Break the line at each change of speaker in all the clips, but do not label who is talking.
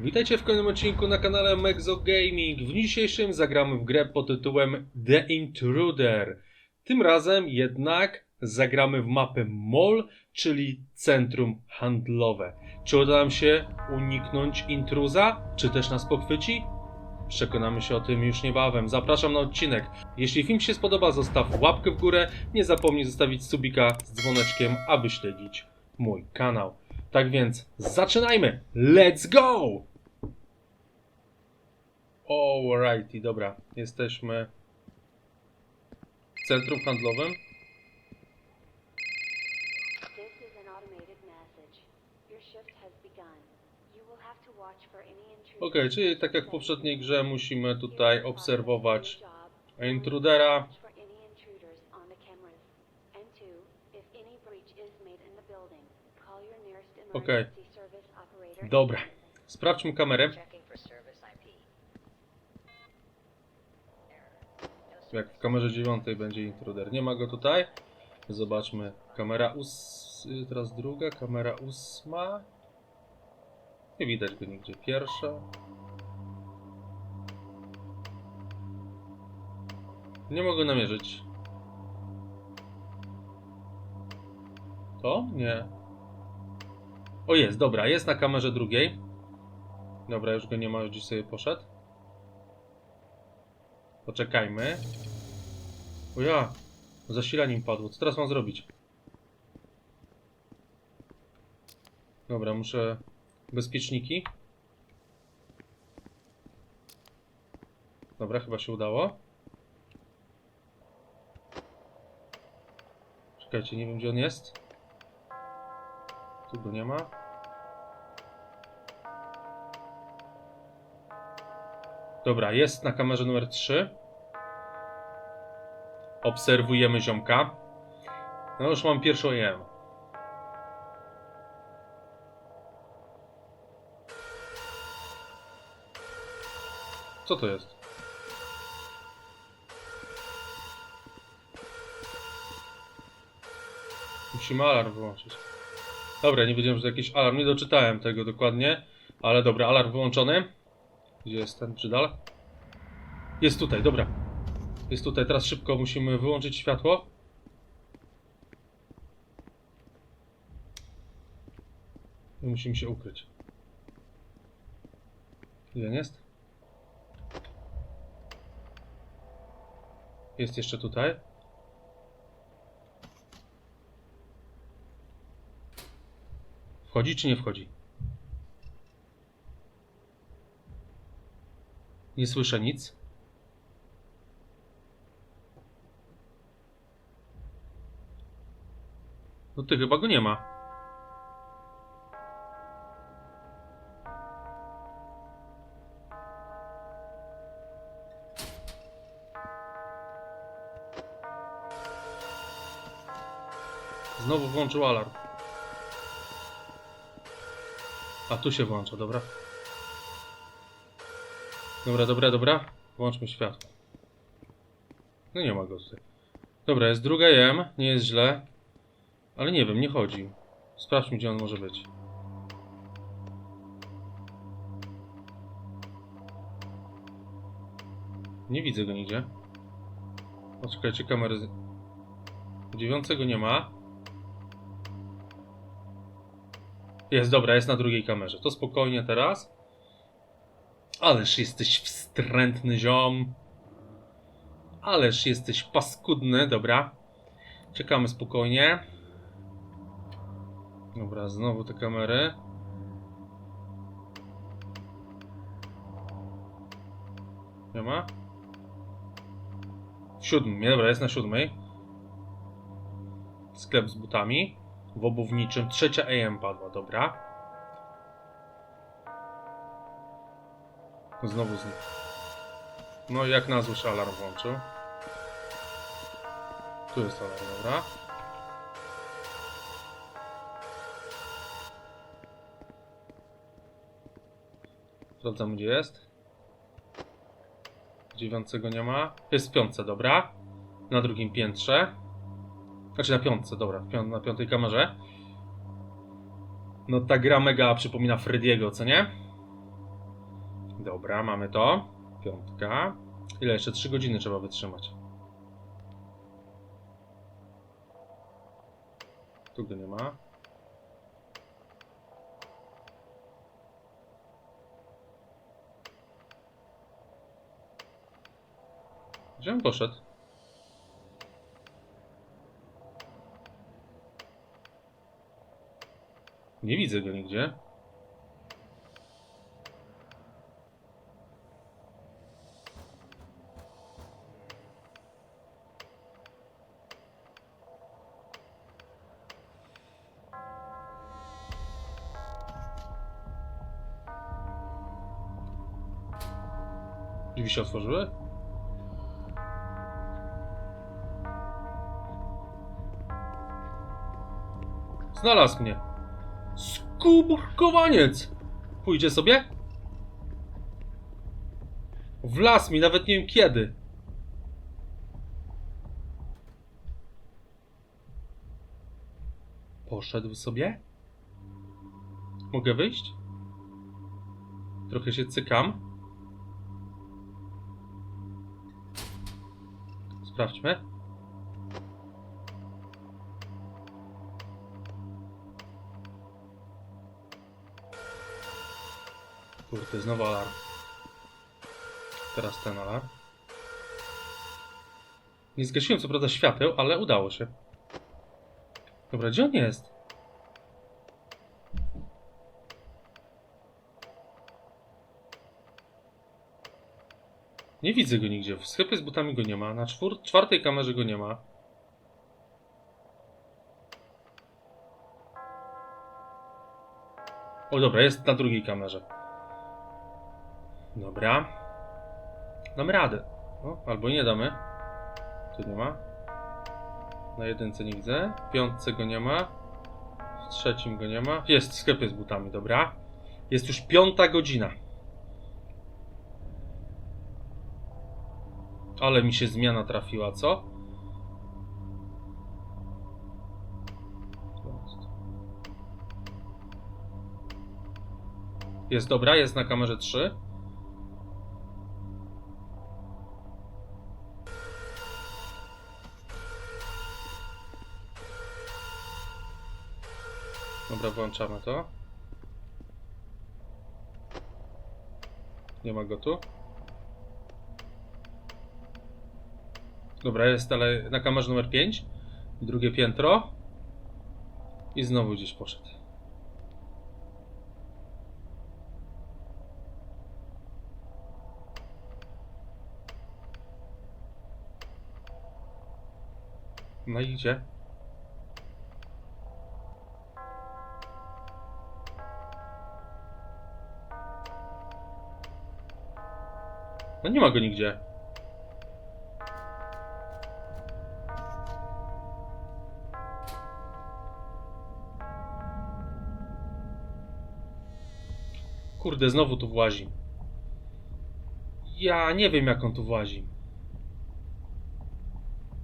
Witajcie w kolejnym odcinku na kanale Mexo Gaming. W dzisiejszym zagramy w grę pod tytułem The Intruder. Tym razem jednak zagramy w mapę Mall, czyli centrum handlowe. Czy uda nam się uniknąć intruza, czy też nas pochwyci? Przekonamy się o tym już niebawem. Zapraszam na odcinek. Jeśli film się spodoba, zostaw łapkę w górę. Nie zapomnij zostawić subika z dzwoneczkiem, aby śledzić mój kanał. Tak więc zaczynajmy! Let's go! Alrighty, dobra. Jesteśmy w centrum handlowym. Okej, czyli tak jak w poprzedniej grze musimy tutaj obserwować intrudera. Okej. Dobra. Sprawdźmy kamerę. Jak w kamerze dziewiątej będzie intruder. Nie ma go tutaj. Zobaczmy. Kamera ós... y, Teraz druga, kamera ósma. Nie widać go nigdzie. Pierwsza. Nie mogę namierzyć. To? Nie. O jest, dobra, jest na kamerze drugiej. Dobra, już go nie ma, już gdzieś sobie poszedł. Poczekajmy. O ja, zasilanie mi padło. Co teraz mam zrobić? Dobra, muszę... Bezpieczniki. Dobra, chyba się udało. Czekajcie, nie wiem gdzie on jest. Go nie ma. Dobra, jest na kamerze numer 3. Obserwujemy ziomka. No już mam pierwszą EM. Co to jest? Musimy alarm wyłączyć. Dobra, nie wiedziałem, że jakiś alarm. Nie doczytałem tego dokładnie. Ale dobra, alarm wyłączony. Gdzie jest ten przydal? Jest tutaj, dobra. Jest tutaj, teraz szybko musimy wyłączyć światło. I musimy się ukryć. Ile jest? Jest jeszcze tutaj. Wchodzi czy nie wchodzi? Nie słyszę nic. No ty chyba go nie ma. Znowu włączył alarm. A tu się włącza, dobra. Dobra, dobra, dobra. Włączmy światło. No nie ma go tutaj. Dobra, jest druga jem, nie jest źle. Ale nie wiem, nie chodzi. Sprawdźmy, gdzie on może być. Nie widzę go nigdzie. Poczekajcie, kamery. Dziewiątego nie ma. Jest, dobra, jest na drugiej kamerze. To spokojnie teraz. Ależ jesteś wstrętny ziom. Ależ jesteś paskudny, dobra. Czekamy spokojnie. Dobra, znowu te kamery. Nie ma? W siódmym, dobra, jest na siódmej. Sklep z butami. W obuwniczym. Trzecia AM padła, dobra. Znowu z... No jak nas już alarm włączył. Tu jest alarm, dobra. Sprawdzam gdzie jest. Dziewiątego nie ma. Jest w piątce, dobra. Na drugim piętrze. Znaczy na piątce, dobra. Pią na piątej kamerze. No ta gra mega przypomina Frediego, co nie? Dobra, mamy to. Piątka. Ile jeszcze? 3 godziny trzeba wytrzymać. Tu go nie ma. Gdzie on poszedł? Nie widzę go nigdzie. Drzwi się otworzyły? Znalazł mnie. Skuburkowaniec! Pójdzie sobie? Wlazł mi, nawet nie wiem kiedy. Poszedł sobie? Mogę wyjść? Trochę się cykam. Sprawdźmy. Kurde, znowu alarm. Teraz ten alarm. Nie zgasiłem co prawda świateł, ale udało się. Dobra, gdzie on jest? Nie widzę go nigdzie. W sklepie z butami go nie ma. Na czwór- czwartej kamerze go nie ma. O dobra, jest na drugiej kamerze. Dobra. Damy radę. O, albo nie damy. Tu nie ma. Na jedynce nie widzę. W piątce go nie ma. W trzecim go nie ma. Jest w sklepie z butami, dobra. Jest już piąta godzina. Ale mi się zmiana trafiła, co? Jest dobra, jest na kamerze 3. Dobra, włączamy to. Nie ma go tu. Dobra, jest ale na kamerze numer 5. Drugie piętro. I znowu gdzieś poszedł. No i gdzie? No nie ma go nigdzie. Kurde, znowu tu włazi. Ja nie wiem, jak on tu włazi.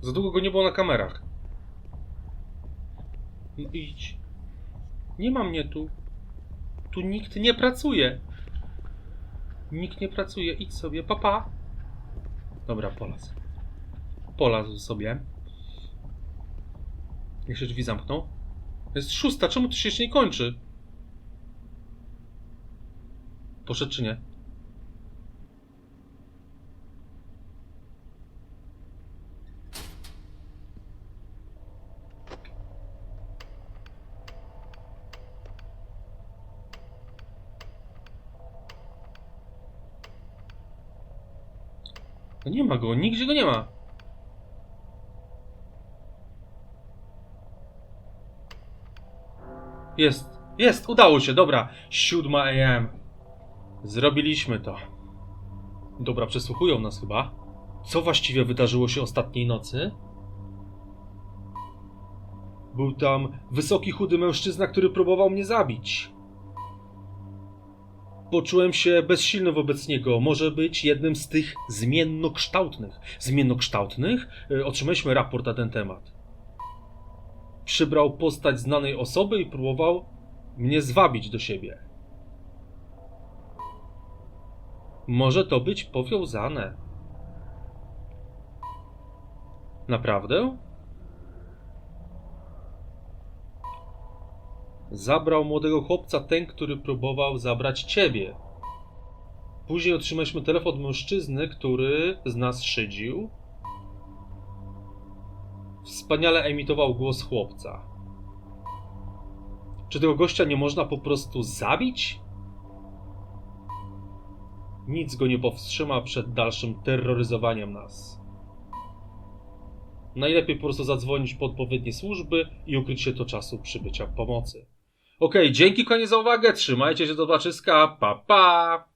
Za długo go nie było na kamerach. No idź. Nie ma mnie tu. Tu nikt nie pracuje. Nikt nie pracuje. Idź sobie, papa. Dobra, polazł. Polazł sobie. Niech się drzwi zamkną. Jest szósta, czemu to się jeszcze nie kończy? Poszedł czy nie? No nie ma go, nigdzie go nie ma. Jest, jest, udało się, dobra. 7 AM. Zrobiliśmy to. Dobra, przesłuchują nas chyba. Co właściwie wydarzyło się ostatniej nocy? Był tam wysoki, chudy mężczyzna, który próbował mnie zabić. Poczułem się bezsilny wobec niego. Może być jednym z tych zmiennokształtnych. Zmiennokształtnych? Y, Otrzymaliśmy raport na ten temat. Przybrał postać znanej osoby i próbował mnie zwabić do siebie. Może to być powiązane. Naprawdę? Zabrał młodego chłopca ten, który próbował zabrać ciebie. Później otrzymaliśmy telefon od mężczyzny, który z nas szydził. Wspaniale emitował głos chłopca. Czy tego gościa nie można po prostu zabić? Nic go nie powstrzyma przed dalszym terroryzowaniem nas. Najlepiej po prostu zadzwonić po odpowiednie służby i ukryć się do czasu przybycia pomocy. Okej, dzięki kochani za uwagę, trzymajcie się, do zobaczyska, pa pa!